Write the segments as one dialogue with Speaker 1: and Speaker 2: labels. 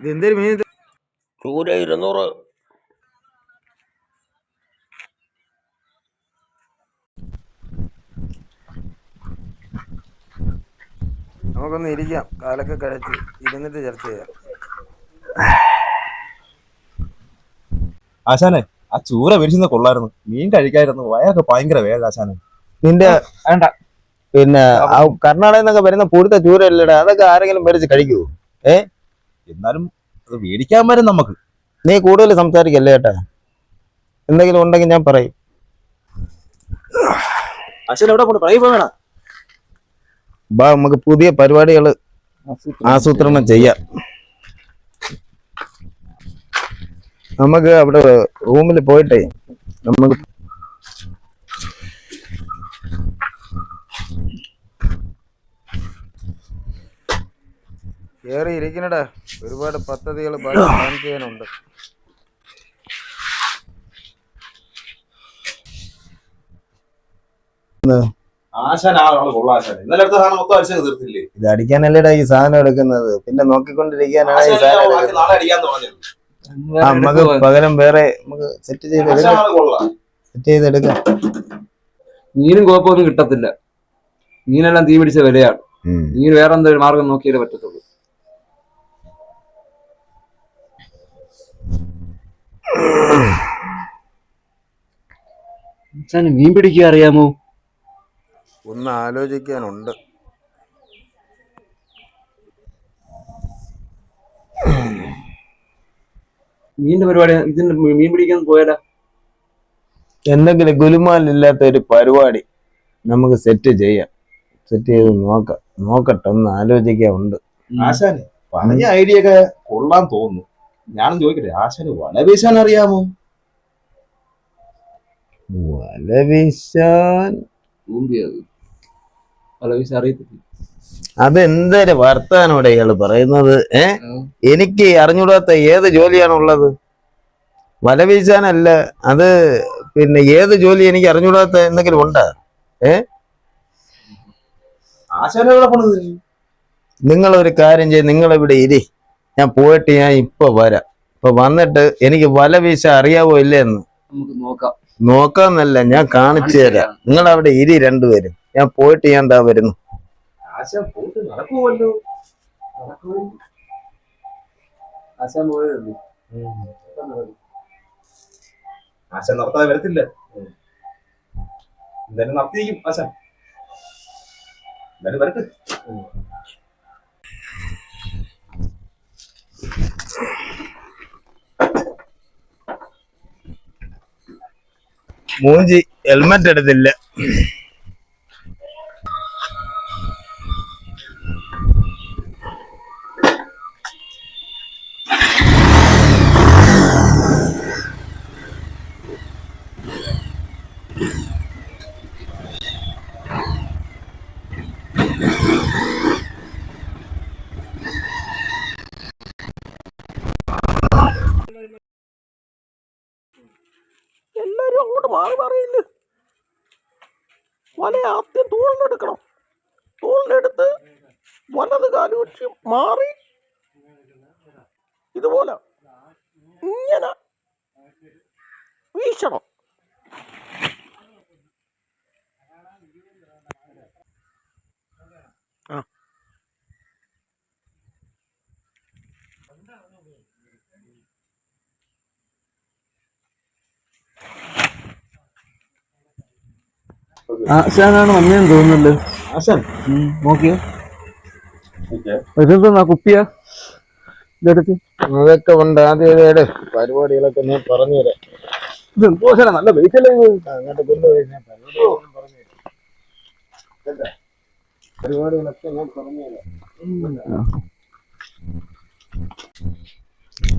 Speaker 1: ഇത് എന്തൊരു മീൻ
Speaker 2: ചൂര ഇരുന്നൂറ്.
Speaker 1: നമുക്കൊന്ന് ഇരിക്കാം. കാലൊക്കെ കഴിച്ച് ഇരുന്നിട്ട് ചർച്ച ചെയ്യാം.
Speaker 3: ആശാനെ ആ ചൂര മേടിച്ചെന്ന് കൊള്ളായിരുന്നു. മീൻ കഴിക്കായിരുന്നു വയൊക്കെ ഭയങ്കര വേഗം ആശാനെ.
Speaker 4: നിന്റെ
Speaker 5: വേണ്ട.
Speaker 4: പിന്നെ ആ കർണാടകയിൽ നിന്നൊക്കെ വരുന്ന പൂടുത്ത ചൂരല്ലടാ അതൊക്കെ ആരെങ്കിലും മേടിച്ച് കഴിക്കുവോ?
Speaker 3: എന്നാലും അത് മേടിക്കാൻ വരും നമുക്ക്.
Speaker 4: നീ കൂടുതൽ സംസാരിക്കല്ലേ ഏട്ടാ? എന്തെങ്കിലും ഉണ്ടെങ്കിൽ ഞാൻ പറയും.
Speaker 3: അച്ഛൻ എവിടെ പോണു പറയും വേണം
Speaker 4: ബാ നമുക്ക് പുതിയ പരിപാടികൾ ആസൂത്രണം ചെയ്യാം. നമുക്ക് അവിടെ റൂമിൽ പോയിട്ടേ നമുക്ക്
Speaker 1: കയറി ഇരിക്കണടാ ഒരുപാട് പദ്ധതികൾ പ്ലാൻ ചെയ്യാനുണ്ട്.
Speaker 4: ഇത് അടിക്കാനല്ലേടാ ഈ സാധനം എടുക്കുന്നത്. പിന്നെ നോക്കിക്കൊണ്ടിരിക്കാനാണ് ഈ സാധനം നമുക്ക് പകരം വേറെ നമുക്ക് സെറ്റ് ചെയ്ത് സെറ്റ് ചെയ്തെടുക്കാം
Speaker 5: മീനും കുഴപ്പമൊന്നും കിട്ടത്തില്ല. മീനെല്ലാം തീ പിടിച്ച വിലയാണ്. മീൻ വേറെന്തോ എന്തൊരു മാർഗം നോക്കിയാലേ പറ്റത്തുള്ളൂ. മീൻ പിടിക്കുക അറിയാമോ?
Speaker 1: ഒന്ന് ആലോചിക്കാനുണ്ട്.
Speaker 5: മീനിന്റെ പരിപാടി ഇതിന്റെ മീൻ പിടിക്കാൻ പോയാലാ
Speaker 4: എന്തെങ്കിലും ഗുലുമാലില്ലാത്ത ഒരു പരിപാടി നമുക്ക് സെറ്റ് ചെയ്യാം. സെറ്റ് ചെയ്ത് നോക്കാം. നോക്കട്ടെ ഒന്ന് ആലോചിക്കാനുണ്ട്
Speaker 3: ആശാന് പറഞ്ഞ ഐഡിയ ഒക്കെ കൊള്ളാൻ തോന്നുന്നു. ഞാനും ചോദിക്കട്ടെ ആശാന് വല വീശാൻ അറിയാമോ?
Speaker 4: വല വീശാൻ
Speaker 5: വല വീശാൻ അറിയത്തില്ല.
Speaker 4: അതെന്തൊരു വർത്താനോടെ ഇയാൾ പറയുന്നത് ഏ? എനിക്ക് അറിഞ്ഞൂടാത്ത ഏത് ജോലിയാണുള്ളത്? വല വീശാനല്ല അത് പിന്നെ ഏത് ജോലി എനിക്ക് അറിഞ്ഞൂടാത്ത എന്തെങ്കിലും ഉണ്ടാ?
Speaker 3: ഏ?
Speaker 4: നിങ്ങൾ ഒരു കാര്യം ചെയ്ത് നിങ്ങളിവിടെ ഇരി. ഞാൻ പോയിട്ട് ഞാൻ ഇപ്പൊ വരാം. ഇപ്പൊ വന്നിട്ട് എനിക്ക് വല വീശ അറിയാവോ ഇല്ലെന്ന്?
Speaker 5: നമുക്ക് നോക്കാം.
Speaker 4: നോക്കാന്നല്ല ഞാൻ കാണിച്ചു തരാം. നിങ്ങൾ അവിടെ ഇരി രണ്ടുപേരും. ഞാൻ പോയിട്ട് ഞാൻ എന്താ വരുന്നു.
Speaker 3: ആശ നടത്താതെ വരത്തില്ല. എന്തായാലും നടത്തിയിരിക്കും ആശ. എന്തായാലും വരട്ടെ
Speaker 4: മൂഞ്ചി ഹെൽമെറ്റ് എടുത്തില്ല.
Speaker 2: എല്ലാരും അങ്ങോട്ട് മാറി മാറിയില്ല? വല ആദ്യം തോളിനെടുക്കണം തോളിനെടുത്ത് വലത് കാലുവച്ച് മാറി. ഇതുപോലെ ഇങ്ങനെ വീശണം.
Speaker 5: ആശാനാണ് വന്നേന്ന് തോന്നുന്നുണ്ട്.
Speaker 3: ആശാൻ?
Speaker 5: നോക്കിയോ. ഇതെന്താ കുപ്പിയാ? ഇതെടുത്ത്
Speaker 4: അതൊക്കെ ഉണ്ട്. ആദ്യം പരിപാടികളൊക്കെ ഞാൻ പറഞ്ഞുതരാം.
Speaker 5: ഇത് എന്തോ നല്ല?
Speaker 4: അങ്ങോട്ട് കൊണ്ടുപോയി ഞാൻ പരിപാടികളൊന്നും പറഞ്ഞുതരാം. കേട്ടോ? പരിപാടികളൊക്കെ ഞാൻ പറഞ്ഞുതരാം.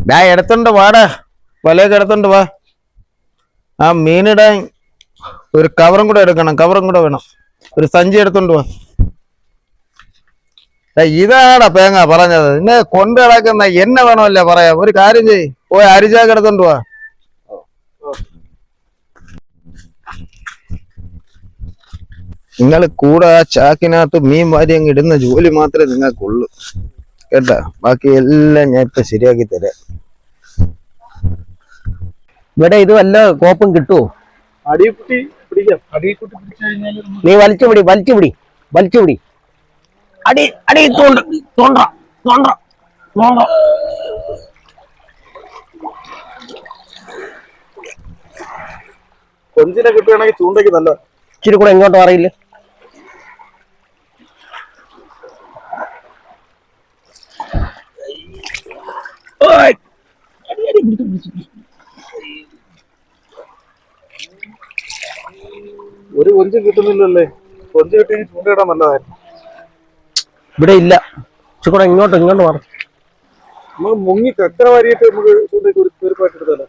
Speaker 4: ഡാ എടുത്തോണ്ട് വാടാ. വലയൊക്കെ എടുത്തോണ്ട് വാ. ആ മീനിടാൻ ഒരു കവറും കൂടെ എടുക്കണം കവറും കൂടെ വേണം. ഒരു സഞ്ചി എടുത്തോണ്ട് വാ. ഇതാടാ പേങ്ങ പറഞ്ഞത്. നിന്നെ കൊണ്ട് കിടക്കുന്ന എന്നെ വേണമല്ലേ പറയാം. ഒരു കാര്യം ചെയ് പോയി അരിചാക്ക് എടുത്തോണ്ട് വാ. നിങ്ങൾ കൂടെ ആ ചാക്കിനകത്ത് മീൻ വാരി അങ്ങ് ഇടുന്ന ജോലി മാത്രമേ നിങ്ങൾക്കുള്ളൂ. കേട്ടാ? ബാക്കി എല്ലാം ഞാൻ ഇപ്പൊ ശരിയാക്കി തരാം.
Speaker 6: ഇവിടെ ഇത് വല്ല കോപ്പും കിട്ടുമോ
Speaker 7: അടിക്കുട്ടി പിടിച്ചു
Speaker 6: നീ വലിച്ചു പിടി വലിച്ചു പിടി വലിച്ചു പിടി. അടി അടി തോണ്ട തോണ്ട തോണ്ട തോണ്ട.
Speaker 7: കൊഞ്ചിനെ കിട്ടുകയാണെങ്കിൽ ചൂണ്ടയ്ക്ക് നല്ല
Speaker 6: ഇച്ചിരി കൂടെ എങ്ങോട്ടും അറിയില്ല
Speaker 7: ഒരു കൊഞ്ചും കിട്ടുന്നില്ലല്ലേ? കൊഞ്ച് കിട്ടി ചൂണ്ടയിടാൻ നല്ലതായിരുന്നു.
Speaker 6: ഇവിടെ ഇല്ല. ചൂടെ ഇങ്ങോട്ട് ഇങ്ങോട്ട് മാറും.
Speaker 7: നമുക്ക് മുങ്ങി കക്കര വാരിയിട്ട് നമുക്ക് ചൂണ്ടയ്ക്ക് ഒരു ചെറുപ്പായിട്ട് എടുത്താലോ?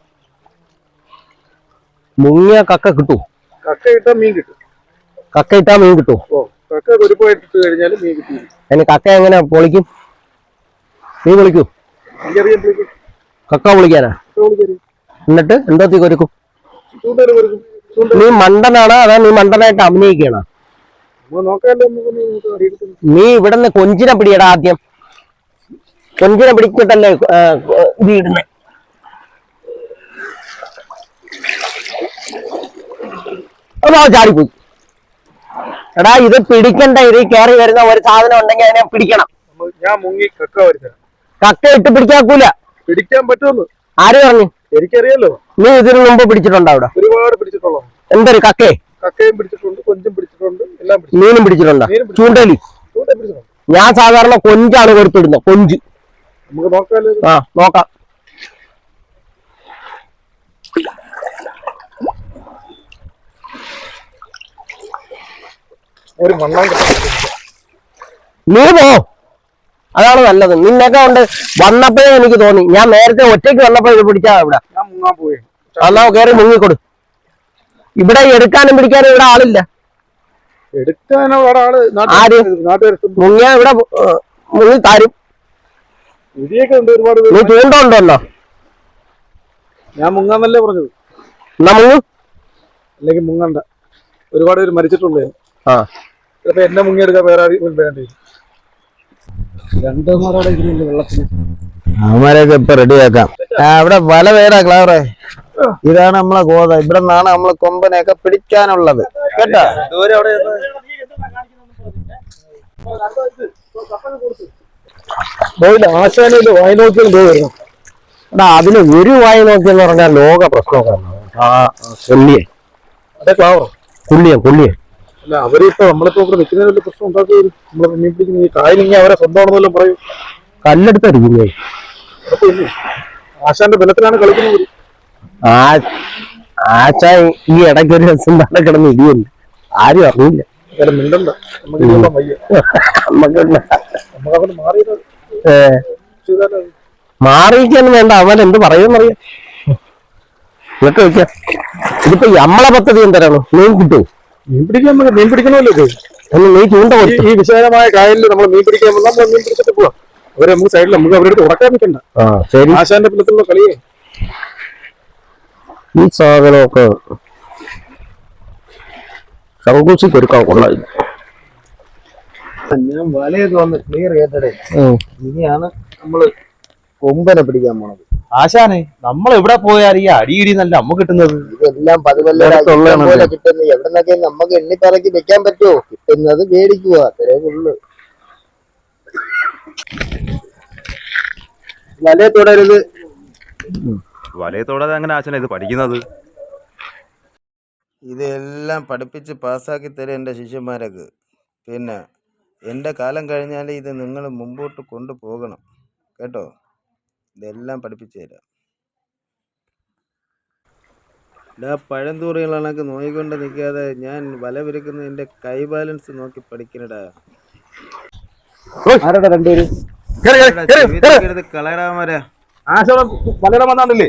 Speaker 6: മുങ്ങിയ കക്ക കിട്ടൂ.
Speaker 7: കക്ക ഇട്ടാ മീൻ കിട്ടും.
Speaker 6: കക്ക ഇട്ടാ മീൻ കിട്ടൂ.
Speaker 7: ഓ കക്ക ഒരുപ്പായിട്ട് ഇട്ട് കഴിഞ്ഞാൽ മീൻ കിട്ടും.
Speaker 6: അതിന് കക്ക എങ്ങനെ പൊളിക്കും? നീ പൊളിക്കൂ.
Speaker 7: എനിക്കറിയാൻ പിടിക്കും
Speaker 6: കക്ക പൊളിക്കാനാ? എന്നിട്ട് തീ കൊരുക്കും?
Speaker 7: ചൂണ്ടയിൽ കൊരുക്കും.
Speaker 6: നീ മണ്ടനാണ് അതാ നീ മണ്ടനായിട്ട് അഭിനയിക്കണ. നീ ഇവിടുന്ന് കൊഞ്ചിനെ പിടിയടാ ആദ്യം. കൊഞ്ചിനെ പിടിച്ചിട്ടല്ലേ വീടിന് ഇത് ഇടുന്നേ അതോ ചാടിപ്പോയി എടാ ഇത് പിടിക്കണ്ട ഇത് കയറി വരുന്ന ഒരു സാധനം ഉണ്ടെങ്കിൽ അതിനെ പിടിക്കണം.
Speaker 7: ഞാൻ മുങ്ങി കക്ക
Speaker 6: കക്ക ഇട്ട് പിടിക്കാക്കൂല
Speaker 7: പിടിക്കാൻ പറ്റുമെന്ന്.
Speaker 6: ആര് പറഞ്ഞു?
Speaker 7: എനിക്കറിയാലോ.
Speaker 6: നീ ഇതിനു മുമ്പ് പിടിച്ചിട്ടുണ്ടോ അവിടെ?
Speaker 7: ഒരുപാട് പിടിച്ചിട്ടുള്ളോ?
Speaker 6: എന്തൊരു കക്കേ?
Speaker 7: കക്കയും പിടിച്ചിട്ടുണ്ട് കൊഞ്ചും പിടിച്ചിട്ടുണ്ട് എല്ലാം
Speaker 6: മീനും പിടിച്ചിട്ടുണ്ടോ. ചൂണ്ടലി. ഞാൻ സാധാരണ കൊഞ്ചാണ് കൊടുത്തിടുന്നത് കൊഞ്ച്.
Speaker 7: നമുക്ക് നോക്കാമല്ലോ
Speaker 6: ആ നോക്കാം.
Speaker 7: ഒരു മണ്ണാൻ
Speaker 6: നീ പോ. അതാണ് നല്ലത്. നിന്നൊക്കെ കൊണ്ട് വന്നപ്പോഴേ എനിക്ക് തോന്നി. ഞാൻ നേരത്തെ ഒറ്റയ്ക്ക് വന്നപ്പോ ഇത് പിടിച്ചാ ഇവിടെ. എന്നാ കയറി മുങ്ങിക്കൊടു. ഇവിടെ എടുക്കാനും പിടിക്കാനും ഇവിടെ ആളില്ല. ആര്? മുങ്ങിയ ഇവിടെ മുങ്ങി താരും. നീ ചൂണ്ട ഉണ്ടല്ലോ
Speaker 7: ഞാൻ മുങ്ങാന്നല്ലേ പറഞ്ഞത്.
Speaker 6: എന്നാ മുങ്ങു.
Speaker 7: അല്ലെങ്കിൽ മുങ്ങണ്ട. ഒരുപാട് പേര് മരിച്ചിട്ടുള്ളേ ചിലപ്പോ എന്നെ മുങ്ങിയെടുക്കാൻ വേറെ ആരും വേണ്ടി
Speaker 4: അവന്മാരെയൊക്കെ ഇപ്പൊ റെഡിയാക്കാം ആ അവിടെ വല വേടാ ക്ലാവറെ. ഇതാണ് നമ്മളെ ഗോത. ഇവിടെ നിന്നാണ് നമ്മളെ കൊമ്പനെയൊക്കെ പിടിക്കാനുള്ളത്. കേട്ടാ?
Speaker 6: ആശാനയിൽ വായി നോക്കിയാൽ പോയിരുന്നു എടാ അതിന് ഒരു വായി നോക്കിയെന്ന് പറഞ്ഞാൽ ലോക പ്രശ്നമൊക്കെ ആ കൊല്ലിയെ.
Speaker 7: അതെ ക്ലാവറോ?
Speaker 6: പുള്ളിയെ പുള്ളിയെ
Speaker 7: അല്ല അവരിപ്പോ നമ്മളിപ്പോ ഇവിടെ നിൽക്കുന്ന വലിയ പ്രശ്നം ഉണ്ടാക്കി വരും നമ്മളെ മീൻ പിടിക്കുന്ന ഈ കായലിങ്ങി അവരെ സ്വന്തമാണെന്നല്ലോ പറയും. കല്ലെടുത്തായിരിക്കില്ലേ ആശാന്റെ ബലത്തിലാണ് കളിക്കുന്നത്.
Speaker 6: ആ ഈ ഇടയ്ക്ക് ഒരു ദിവസം താഴെ കിടന്ന് ഇടിയുണ്ട്. ആരും അറിയില്ല.
Speaker 7: മാറിയിരിക്കാൻ മിണ്ടണ്ട. നമുക്ക് ഇതൊന്നും വയ്യ.
Speaker 6: നമുക്ക്
Speaker 7: നമുക്ക് അവിടെ മാറിയത്
Speaker 6: ഏ,
Speaker 7: ചെയ്താലോ
Speaker 6: മാറിയിക്കൊന്നും വേണ്ട. അവൻ എന്ത് പറയുമെന്നറിയാം. വെക്കാം. ഇതിപ്പോ നമ്മളെ പദ്ധതി എന്തരാണോ? നീ കിട്ടൂ
Speaker 7: മീൻ പിടിക്കാൻ നമുക്ക് മീൻ പിടിക്കണമല്ലോ ഇത്.
Speaker 6: ഒന്ന് നീ ചൂണ്ട
Speaker 7: ഈ
Speaker 6: കൊടുത്തു?
Speaker 7: ഈ വിശാലമായ കായലിൽ നമ്മൾ മീൻ പിടിക്കാൻ നമ്മൾ മീൻ പിടിച്ചിട്ട് പോവാം. അവരെ നമുക്ക് സൈഡിൽ നമുക്ക് അവരുടെ ഉറക്കാൻ നിൽക്കണ്ട
Speaker 6: ആ ശരി.
Speaker 7: ആശാന്റെ ബലത്തിലുള്ള കളിയെ.
Speaker 6: ഈ സാധനമൊക്കെ ശങ്കൂസി കൊടുക്കാൻ കൊള്ളാം.
Speaker 4: ഞാൻ വലയൊക്കെ വന്ന് ക്ലിയർ കേട്ടടേ ഇനിയാണ് നമ്മൾ കൊമ്പനെ പിടിക്കാൻ പോണത്.
Speaker 7: ആശാനെ നമ്മൾ എവിടെ പോയാൽ ഈ അടിയിടി നല്ല നമ്മ കിട്ടുന്നത്?
Speaker 4: ഇതെല്ലാം പതിവല്ല കിട്ടുന്നത് എവിടെന്നൊക്കെ നമുക്ക് എണ്ണിപ്പറക്കി വെക്കാൻ പറ്റുമോ? കിട്ടുന്നത് മേടിക്കുക. അത്രേ ഉള്ളു. വലയെ തുടരുത്.
Speaker 8: വലയത്തോടെ അങ്ങനെ ആശാന ഇത് പഠിക്കുന്നത്?
Speaker 3: ഇതെല്ലാം പഠിപ്പിച്ച് പാസ്സാക്കി തരും എന്റെ ശിഷ്യന്മാരൊക്കെ. പിന്നെ എന്റെ കാലം കഴിഞ്ഞാൽ ഇത് നിങ്ങൾ മുമ്പോട്ട് കൊണ്ടുപോകണം. കേട്ടോ? ഇതെല്ലാം പഠിപ്പിച്ചു തരാം. ഇതാ പഴന്തൂറികളണക്ക് നോയിക്കൊണ്ട് നിൽക്കാതെ ഞാൻ വല വിരിക്കുന്ന എന്റെ കൈ ബാലൻസ് നോക്കി പഠിക്കണടാ.
Speaker 7: ആരുടെ രണ്ടുപേരും? വന്നാണ്ടല്ലേ?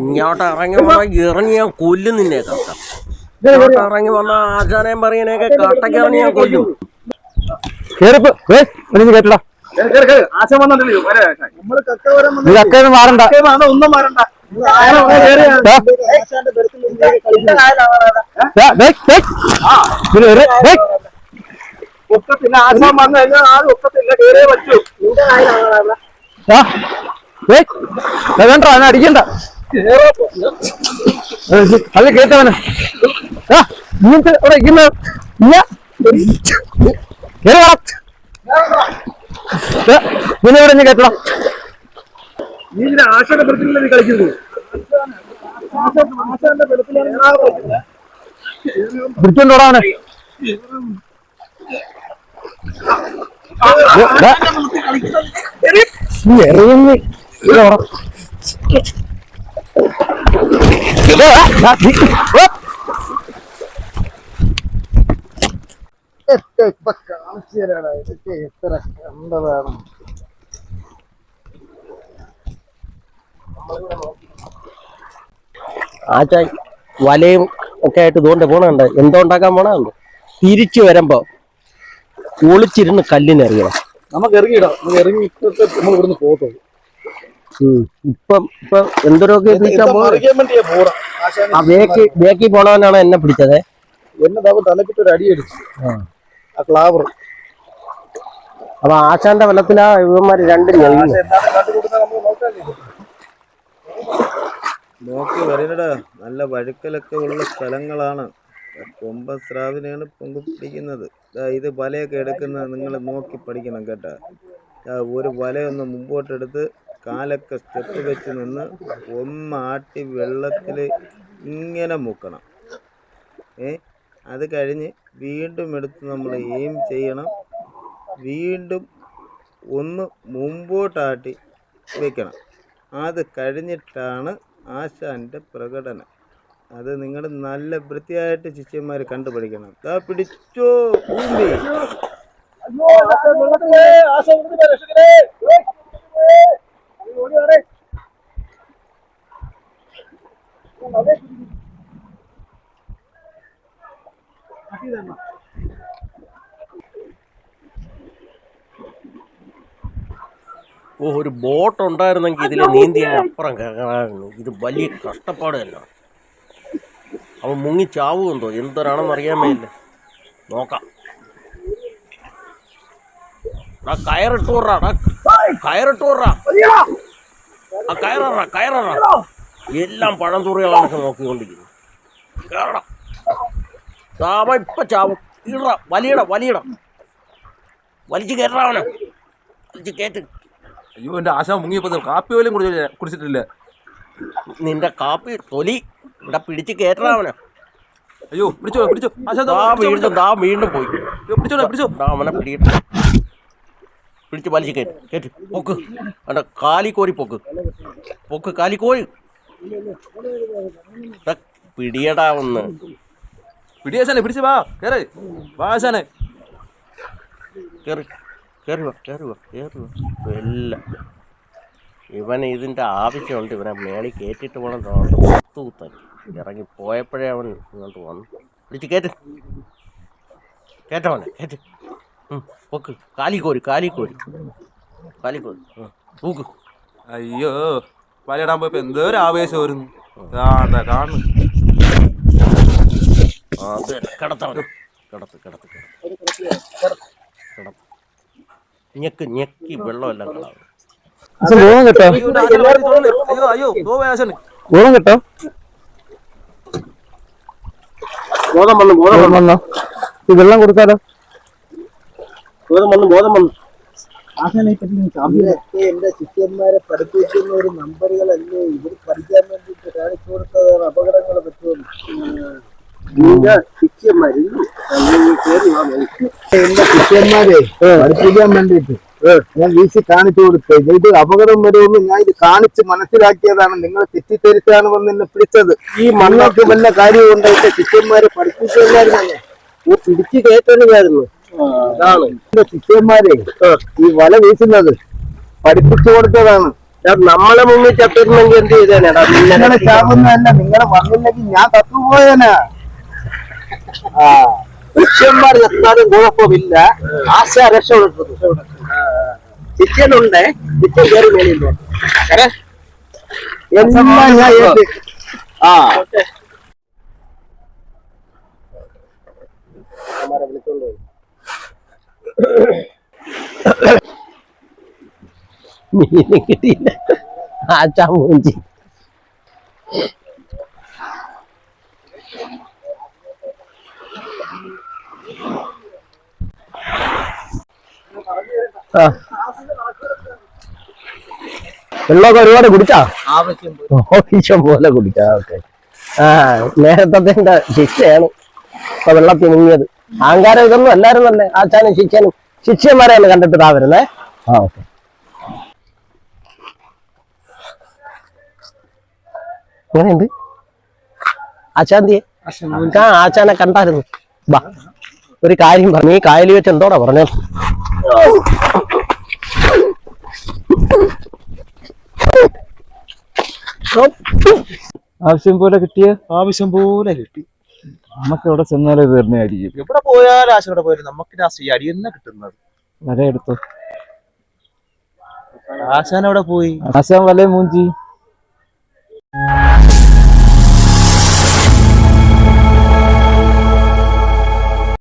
Speaker 2: ഇങ്ങോട്ട് ഇറങ്ങി ഇറങ്ങി ഞാൻ കൊല്ലും നിന്നെ കക്ക ഇങ്ങോട്ട് ഇറങ്ങി വന്ന ആചാരം പറയണേക്കെ കട്ടക്ക് ഇറങ്ങി ഞാൻ കൊല്ലും. കേട്ടടാ കക്കയൊന്നും മാറണ്ട.
Speaker 7: ഒന്നും മാറണ്ട. ഒക്കത്തില്ല ആശം വന്നു കഴിഞ്ഞാൽ ആരും ഒക്കത്തില്ല കേറിയേ പറ്റൂ.
Speaker 2: വേണ്ട അവനെ അടിക്കണ്ട. അത് കേട്ടവന്. ദാ, ഇങ്ങനത്തെ ഇവിടെ ഇരിക്കുന്ന ഇല്ല. നീ കേട്ടണം.
Speaker 7: നീ ആശയുടെ നീ കളിക്കുന്നത്
Speaker 2: പിടിച്ചോണ്ടോടാ അവനെ. ദാ.
Speaker 4: ഇതൊക്കെ എത്ര
Speaker 2: ആച്ച വലയും ഒക്കെ ആയിട്ട് ഇതുകൊണ്ട് പോണുണ്ട്. എന്തോ ഉണ്ടാക്കാൻ പോണുണ്ട്. തിരിച്ചു വരുമ്പോ ഒളിച്ചിരുന്ന് കല്ലിനെറിയണം
Speaker 7: നമുക്ക് ഇറങ്ങിയിടാം. നമുക്ക് ഇറങ്ങി നമ്മൾ ഇവിടുന്ന് പോകത്തുള്ളൂ.
Speaker 2: ഇപ്പം ഇപ്പൊ എന്തൊരൊക്കെ പിടിച്ചാ ആ ബേക്കി ബേക്കി പോണവനാണ് എന്നെ പിടിച്ചത്?
Speaker 7: എന്നെ തവ തലക്കിട്ട് ഒരു അടി അടിച്ചു. ആ. ക്ലാവർ
Speaker 2: അപ്പൊ ആശാന്റെ വെള്ളത്തിലാ ഇവന്മാര് രണ്ടും
Speaker 7: കാട്ടുകൂടുന്നത്
Speaker 4: നോക്കി വരണടാ നല്ല വഴുക്കലൊക്കെ ഉള്ള സ്ഥലങ്ങളാണ്. കൊമ്പൻ സ്രാവിനെയാണ് പൊങ്കു പിടിക്കുന്നത്. ദാ ഇത് വലയൊക്കെ എടുക്കുന്നത് നിങ്ങൾ നോക്കി പഠിക്കണം കേട്ടോ. ഒരു വലയൊന്ന് മുമ്പോട്ടെടുത്ത് കാലൊക്കെ സ്റ്റെപ്പ് വെച്ച് നിന്ന് ഒന്നാട്ടി വെള്ളത്തിൽ ഇങ്ങനെ മുക്കണം. ഏ? അത് കഴിഞ്ഞ് വീണ്ടും എടുത്ത് നമ്മൾ എയിം ചെയ്യണം. വീണ്ടും ഒന്ന് മുമ്പോട്ടാട്ടി വെക്കണം. അത് കഴിഞ്ഞിട്ടാണ് ആശാന്റെ പ്രകടനം. അത് നിങ്ങൾ നല്ല വൃത്തിയായിട്ട് ശിഷ്യന്മാർ കണ്ടുപിടിക്കണം ദാ പിടിച്ചോ ഭൂമി.
Speaker 2: ഓ ഒരു ബോട്ട് ഉണ്ടായിരുന്നെങ്കിൽ ഇതിൽ നീന്തി അപ്പുറം കയറായിരുന്നു. ഇത് വലിയ കഷ്ടപ്പാട് തന്നെ അവൻ മുങ്ങി ചാവുമെന്തോ? എന്തൊരാണെന്ന് അറിയാൻ മേല നോക്കാം. ഡാ കയറിട്ട് വിട്രാ, ഡാ. കയറിട്ട് വിട്രാ. ആ കയററ കയററ. എല്ലാം പഴം തുറികളാണ് നോക്കിക്കൊണ്ടിരിക്കുന്നത്. കേറണം താമ ഇപ്പം ചാവും. ഇട വലിയട വലിയട. വലിച്ചു കയറാവനെ വലിച്ചു കയറ്റ്.
Speaker 9: അയ്യോ എന്റെ ആശ മുങ്ങിയപ്പോ കാപ്പി പോലും കുടിച്ച കുടിച്ചിട്ടില്ല.
Speaker 2: നിന്റെ കാപ്പി തൊലി ഇവിടെ പിടിച്ച് കയറ്റാവനെ
Speaker 9: അയ്യോ പിടിച്ചോ പിടിച്ചോ. ആശാ
Speaker 2: വീണ്ടും ദാ വീണ്ടും പോയി.
Speaker 9: പിടിച്ചോ. പിടിച്ചോടാ പിടിച്ചോ.
Speaker 2: ദാ അവനെ പിടിയിട്ട് പിടിച്ച് വലിച്ച് കയറ്റ് കയറ്റ് പൊക്ക്. അവന്റെ കാലി കോരി പൊക്ക്. പൊക്ക് കാലി കോരി. ദാ പിടിയടാ ഒന്ന്
Speaker 9: പിടിയാശാനെ പിടിച്ച് വാ. കേറ്. വാശാനെ കേറി.
Speaker 2: കയറി കയറി വാ കയറി വാ കയറി വാ എല്ലാം ഇവന് ഇതിന്റെ ആവശ്യമുണ്ട്. ഇവനെ മേളിൽ കയറ്റിട്ട് പോകണം തോന്നുന്നു. കുത്താൻ ഇറങ്ങി പോയപ്പോഴേ അവൻ ഇങ്ങോട്ട് വന്നു. പിടിച്ച് കയറ്റ് കേട്ടവനെ കേറ്റ്. പൊക്ക്. കാലി കോരി കാലി കോരി. കാലി കോരി. ഉം, തൂക്ക്.
Speaker 9: അയ്യോ വലയിടാൻ പോയപ്പോ എന്തോ ഒരു ആവേശം കാണണ്ട കാണു
Speaker 2: ആ, അത് കിടത്തവനെ. കിടത്ത് കിടത്ത് കിടത്ത് കിടത്ത്. ഞെക്ക് ഞെക്കി വെള്ളമെല്ലാം കളാവും
Speaker 9: വലയിൽ തൊടല്ലേ. അയ്യോ അയ്യോ പോവേ ആശാനെ.
Speaker 2: ബോധം കിട്ടോ ബോധം വന്നു ബോധം വന്നോ. ഈ വെള്ളം കൊടുക്കാലോ? ബോധം വന്നു ബോധം വന്നു.
Speaker 4: എന്റെ ശിഷ്യന്മാരെ പഠിപ്പിക്കുന്ന ഒരു നമ്പറുകളല്ലേ? ഇവർ പഠിക്കാൻ വേണ്ടിയിട്ട് കാണിച്ചു കൊടുത്തത് അപകടങ്ങൾ പറ്റുമെന്ന് എന്റെ ശിഷ്യന്മാരെ പഠിപ്പിക്കാൻ വേണ്ടിയിട്ട് ഞാൻ വീശി കാണിച്ചു കൊടുത്തത് ഇത് അപകടം വരുമെന്ന് ഞാൻ ഇത് കാണിച്ച് മനസ്സിലാക്കിയതാണ്. നിങ്ങൾ തെറ്റിദ്ധരിച്ചാണ് വന്ന് എന്നെ പിടിച്ചത്. ഈ മണ്ണൊക്കെ വല്ല കാര്യം ഉണ്ടായിട്ട് ശിഷ്യന്മാരെ പഠിപ്പിച്ചില്ലായിരുന്നു
Speaker 2: പിടിച്ചു കേട്ടതായിരുന്നു അതാണ്.
Speaker 4: എന്റെ ശിഷ്യന്മാരെ ഈ വല വീശുന്നത് പഠിപ്പിച്ചു കൊടുത്തതാണ്.
Speaker 6: നമ്മളെ മുന്നിൽ ചത്തിരുന്നെങ്കിൽ എന്ത് ചെയ്തേനെടാ
Speaker 4: നിങ്ങളെ ചാവുന്നതല്ല നിങ്ങളെ വന്നില്ലെങ്കിൽ ഞാൻ തത്തുപോയനാ ആ
Speaker 6: ശിഷ്യന്മാർ ചത്താലും കുഴപ്പമില്ല. ആശ രക്ഷപ്പെട്ടു ശിഷ്യനുണ്ടേ ശിഷ്യൻ കയറി
Speaker 4: ഞാൻ ഏറ്റ് ആ.
Speaker 6: മീനും കിട്ടിയില്ല. ആച്ചാ മൂഞ്ചി. വെള്ളമൊക്കെ ഒരുപാട് കുടിച്ചാ? ആവശ്യം പോലെ കുടിച്ചാ ഓക്കെ. ആ നേരത്തെ ശിക്ഷയാണ് ഇപ്പൊ വെള്ളത്തിൽ മുങ്ങിയത്. അഹങ്കാരം ഇതൊന്നും എല്ലാരും തന്നെ ആച്ചാനും ശിക്ഷനും ശിക്ഷന്മാരെയാണ് കണ്ടിട്ട് താ വരുന്നേ. ആ ഓക്കെ. ആശാന്തി ആശാന്തിയെ? ആ ആശാനെ കണ്ടായിരുന്നു. ബാ. ഒരു കാര്യം പറഞ്ഞു ഈ കായലിൽ വെച്ച് എന്തോടാ പറഞ്ഞത്?
Speaker 5: ആവശ്യം പോലെ കിട്ടിയ?
Speaker 3: ആവശ്യം പോലെ കിട്ടി.
Speaker 5: നമുക്ക് എവിടെ ചെന്നാലും ഇത് ആയിരിക്കും
Speaker 3: എവിടെ പോയാലും ആശ എവിടെ പോയാലും നമുക്ക് ലാസ്റ്റ് ഈ അടി തന്നെ കിട്ടുന്നത്.
Speaker 5: വല എടുത്തു.
Speaker 3: ആശാൻ എവിടെ പോയി?
Speaker 5: ആശാൻ വല്ലേ മൂഞ്ചി.